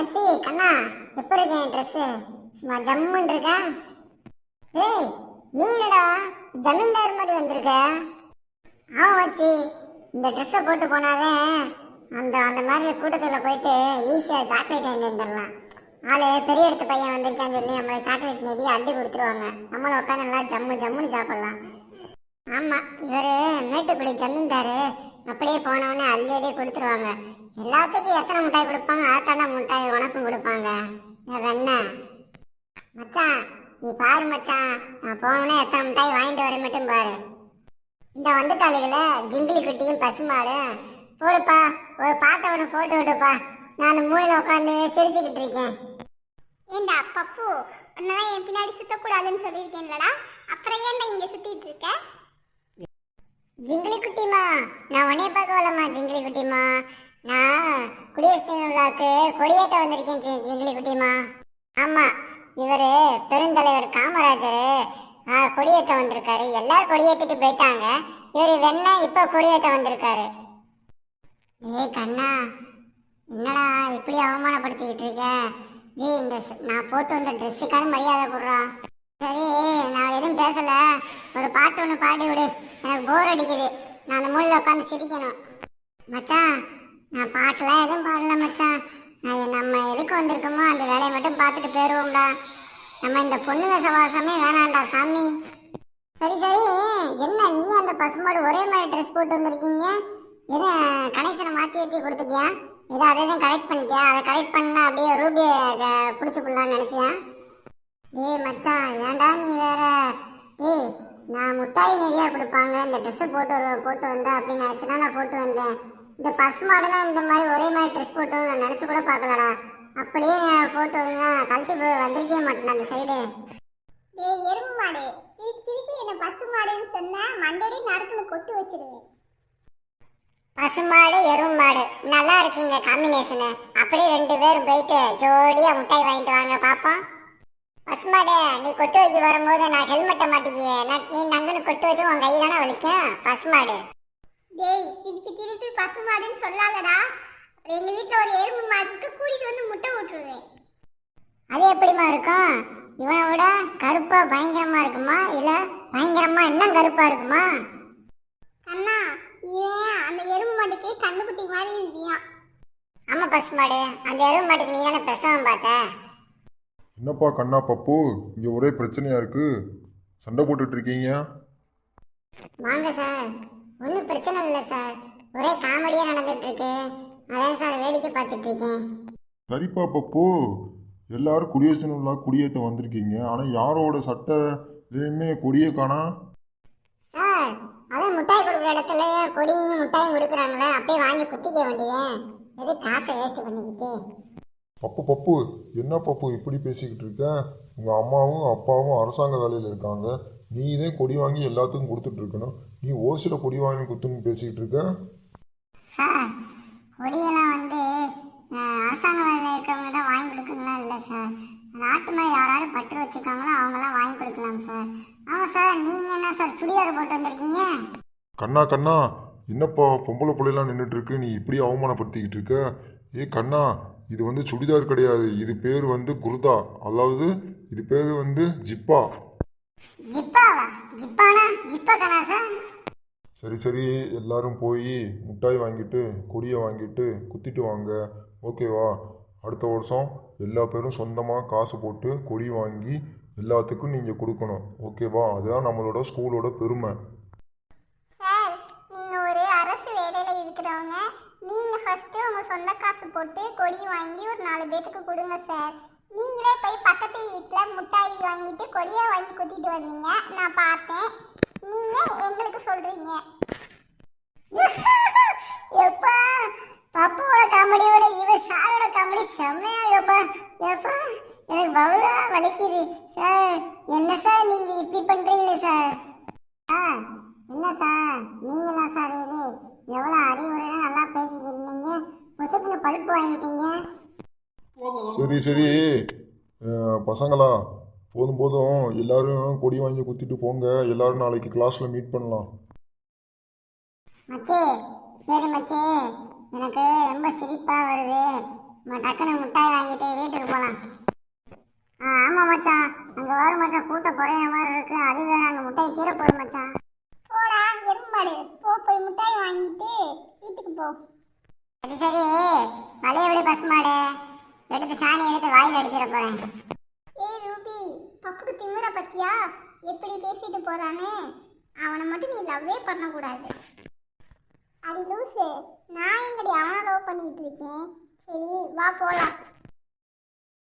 மச்சி கண்ணா எப்போ இருக்கு என் ட்ரெஸ்ஸு சும்மா ஜம்முன்னு இருக்கா? டேய் நீங்களா ஜமீன்தார் மாதிரி வந்திருக்க? ஆமாம் மச்சி இந்த ட்ரெஸ்ஸை போட்டு போனாவே அந்த அந்த மாதிரி கூட்டத்தில் போயிட்டு ஈஸியாக சாக்லேட் வாங்கி வந்துடலாம். ஆளு பெரிய இடத்து பையன் வந்திருக்கான்னு சொல்லி நம்மளை சாக்லேட் நெடி அள்ளி கொடுத்துருவாங்க. நம்மளை உட்காந்து நல்லா ஜம்மு ஜம்முன்னு சாப்பிட்லாம். ஆமாம் இவர் மேட்டுக்குடி ஜமீன்தார். அப்படியே போனவொடனே அள்ளி அள்ளி கொடுத்துருவாங்க. எல்லாத்துக்கும் எத்தனை மிட்டாய் கொடுப்பாங்க? ஆத்தாண்டா மிட்டாய் உனக்கும் கொடுப்பாங்க. ஏன் வெண்ண மச்சான் நீ பாரு மச்சான். நான் போனோடனே எத்தனை மிட்டாய் வாங்கிட்டு வர மட்டும் பாரு. இந்த வந்துட்டாளுகள ஜிங்கிலி குட்டியும் பசுமாடு. போடுப்பா. ஒரு பாட்டை ஒன்று போட்டு விடுப்பா. நான் மூலையில் உட்காந்து சிரிச்சுக்கிட்டு இருக்கேன். ஏண்டா பப்பு? உன்னதான் என் பின்னாடி சுத்தக்கூடாதுன்னு சொல்லியிருக்கேன்லடா. அப்புறம் ஏன்டா இங்க சுத்திட்டு இருக்க ஜிங்கிலி குட்டிமா நான் உன்னைய பார்க்க வரலம்மா ஜிங்கிலி குட்டிமா நான் குடியரசு தின விழாக்கு கொடியேற்ற வந்திருக்கேன் ஜிங்கிலி குட்டிமா ஆமா இவர் பெருந்தலைவர் காமராஜர் ஆ, கொடியேற்ற வந்திருக்காரு. எல்லாரும் கொடியேற்றிட்டு போயிட்டாங்க. இவர் வெண்ண இப்போ கொடியேற்ற வந்திருக்காரு. ஏய் கண்ணா என்னடா இப்படி அவமானப்படுத்திக்கிட்டு இருக்கேன் ஏய் இந்த நான் போட்டு வந்த ட்ரெஸ்ஸுக்கான மரியாதை கொடுறா. சரி நான் எதுவும் பேசல. ஒரு பாட்டு ஒன்று பாடி விடு. எனக்கு போர் அடிக்குது. நான் அந்த மூலையில் உட்காந்து சிரிக்கணும். மச்சான் நான் பாட்டெலாம் எதுவும் பாடல மச்சான் நம்ம எதுக்கு வந்திருக்கோமோ அந்த வேலையை மட்டும் பார்த்துட்டு போயிடுவோம்டா நம்ம இந்த பொண்ணுங்க சவாசமே வேணாண்டா சாமி. சரி சரி. என்ன நீ அந்த பசுமாடு ஒரே மாதிரி ட்ரெஸ் போட்டு வந்திருக்கீங்க? எதுவும் கனெக்ஷனை மாற்றி ஏற்றி கொடுத்துட்டியா? ஏதோ அதை தான் கரெக்ட் பண்ணிட்டியா? அதை கரெக்ட் பண்ணால் அப்படியே ரூபியை பிடிச்சி போடலான்னு நினச்சியா? ஏய் மச்சான் ஏன்டா நீ வேற? ஏய் நான் முட்டாய் நிறையா கொடுப்பாங்க. இந்த ட்ரெஸ்ஸை போட்டு வருவேன் போட்டு வந்தேன் அப்படின்னு நினச்சி தான் நான் போட்டு வந்தேன். இந்த பசுமாடெல்லாம் இந்த மாதிரி ஒரே மாதிரி ட்ரெஸ் போட்டு நான் நினச்சி கூட பார்க்கலடா. அப்படியே நான் போட்டு வந்தா நான் கழட்டி போய் வந்திருக்கவே மாட்டேன் அந்த சைடு டேய் எறும்பு மாடு. இதுக்கு திருப்பி என்ன பசு மாடுன்னு சொன்னா மண்டடி நறுக்குன்னு கொட்டு வச்சிருவேன். பசுமாடு எருமாடு நல்லா இருக்குங்க காம்பினேஷனு அப்படியே ரெண்டு பேரும் போயிட்டு ஜோடியாக முட்டாய் வாங்கிட்டு வாங்க பாப்போம். பசுமாடு நீ கொட்டு வச்சு வரும்போது நான் ஹெல்மெட்டை நான் நீ நங்கன்னு கொட்டு வச்சு உன் கை தானே வலிக்கும்? பசுமாடு. டேய் திருப்பி திருப்பி பசு மாடுன்னு சொல்லாதடா. அப்புறம் எங்க வீட்ல ஒரு எறும்பு மாடுக்கு கூட்டிட்டு வந்து முட்டை விட்டுருவேன் அது எப்படிம்மா இருக்கும்? இவனை விட கருப்பா பயங்கரமா இருக்குமா? இல்ல பயங்கரமா இன்னும் கருப்பா இருக்குமா? கண்ணா இவன் அந்த எறும்பு மாட்டுக்கு கண்ணுக்குட்டி மாதிரி இருப்பியான் ஆமா பசுமாடு. அந்த எருவு மாட்டுக்கு நீ தானே பிரசவம் பார்த்த? என்னப்பா கண்ணா பப்பு? இங்கே ஒரே பிரச்சனையா இருக்கு. சண்டை போட்டுட்டு இருக்கீங்க? வாங்க சார். ஒன்றும் பிரச்சனை இல்லை சார். ஒரே காமெடியா நடந்துட்டு இருக்கு. அதான் சார் வேடிக்கை பார்த்துட்டு இருக்கேன். சரிப்பா பப்பு. எல்லாரும் குடியரசு விழா குடியேற்ற வந்திருக்கீங்க. ஆனால் யாரோட சட்டையிலையுமே கொடியே காணா? சார் அதான் மிட்டாய் கொடுக்குற இடத்துல கொடியும் மிட்டாயும் கொடுக்குறாங்களே அப்படியே வாங்கி குத்திக்க வேண்டியது. எது காசை வேஸ்ட் பண்ணிக்கிட்டு? பப்பு பப்பு என்ன பப்பு இப்படி பேசிக்கிட்டு இருக்க? உங்கள் அம்மாவும் அப்பாவும் அரசாங்க வேலையில் இருக்காங்க. நீ இதே கொடி வாங்கி எல்லாத்துக்கும் கொடுத்துட்டு இருக்கணும். நீ ஓசியில் கொடி வாங்கி கொடுத்துன்னு பேசிக்கிட்டு இருக்க? சார் கொடியெல்லாம் வந்து அரசாங்க வேலையில் இருக்கிறவங்க தான் வாங்கி கொடுக்கணும்லாம் இல்லை சார். நாட்டு மேலே யாராவது பற்று வச்சுருக்காங்களோ அவங்களாம் வாங்கி கொடுக்கலாம் சார். ஆமாம் சார் நீங்கள் என்ன சார் சுடிதார் போட்டு வந்திருக்கீங்க? கண்ணா கண்ணா என்னப்பா பொம்பளை பிள்ளைலாம் நின்றுட்டு இருக்கு. நீ இப்படி அவமானப்படுத்திக்கிட்டு இருக்க? ஏ கண்ணா இது வந்து சுடிதார் கிடையாது. இது பேர் வந்து குர்தா. அதாவது இது பேர் வந்து ஜிப்பா. சரி சரி. எல்லாரும் போய் முட்டாய் வாங்கிட்டு கொடியை வாங்கிட்டு குத்திட்டு வாங்க. ஓகேவா அடுத்த வருஷம் எல்லா பேரும் சொந்தமாக காசு போட்டு கொடி வாங்கி எல்லாத்துக்கும் நீங்கள் கொடுக்கணும். ஓகேவா அதுதான் நம்மளோட ஸ்கூலோட பெருமை சார் நீங்க ஒரு அரசு வேலையில இருக்கிறவங்க நீங்கள் ஃபஸ்ட்டு உங்கள் சொந்த காசு போட்டு கொடி வாங்கி ஒரு நாலு பேத்துக்கு கொடுங்க சார் நீங்களே போய் பக்கத்து வீட்டில் முட்டாய் வாங்கிட்டு கொடியை வாங்கி குத்திட்டு வந்தீங்க. நான் பார்த்தேன். நீங்கள் எங்களுக்கு சொல்கிறீங்க எப்பா பப்புவோட காமெடியோட இவ சாரோட காமெடி செம்மையா இருப்பா எப்பா எனக்கு பவுலா வலிக்குது. சார் என்ன சார் நீங்கள் இப்படி பண்ணுறீங்களே சார் சார் என்ன சார் நீங்களா சார் இது? புசுக்குன்னு பழுப்பு வாங்கிட்டீங்க சரி சரி. பசங்களா போதும் போதும். எல்லாரும் கொடி வாங்கி குத்திட்டு போங்க. எல்லாரும் நாளைக்கு கிளாஸில் மீட் பண்ணலாம். மச்சி சரி மச்சி. எனக்கு ரொம்ப சிரிப்பாக வருது. நம்ம டக்குன்னு மிட்டாய் வாங்கிட்டு வீட்டுக்கு போகலாம் ஆ ஆமாம் மச்சான் அங்கே வர மச்சான் கூட்டம் குறைய மாதிரி இருக்கு. அது வேற அங்கே மிட்டாய் தீர போகுது மச்சான் போடா எருமாடு. போ போய் மிட்டாய் வாங்கிட்டு வீட்டுக்கு போ. அது சரி. பழையபடி பசுமாடு. எடுத்து சாணி எடுத்து வாயில் அடிச்சிட போறேன். ஏய் ரூபி பப்புக்கு திமுற பத்தியா? எப்படி பேசிட்டு போறான்னு அவனை மட்டும் நீ லவ்வே பண்ணக்கூடாது. அடி லூசு நான் எங்கடி அவனை லவ் பண்ணிட்டு இருக்கேன்? சரி வா போலாம்.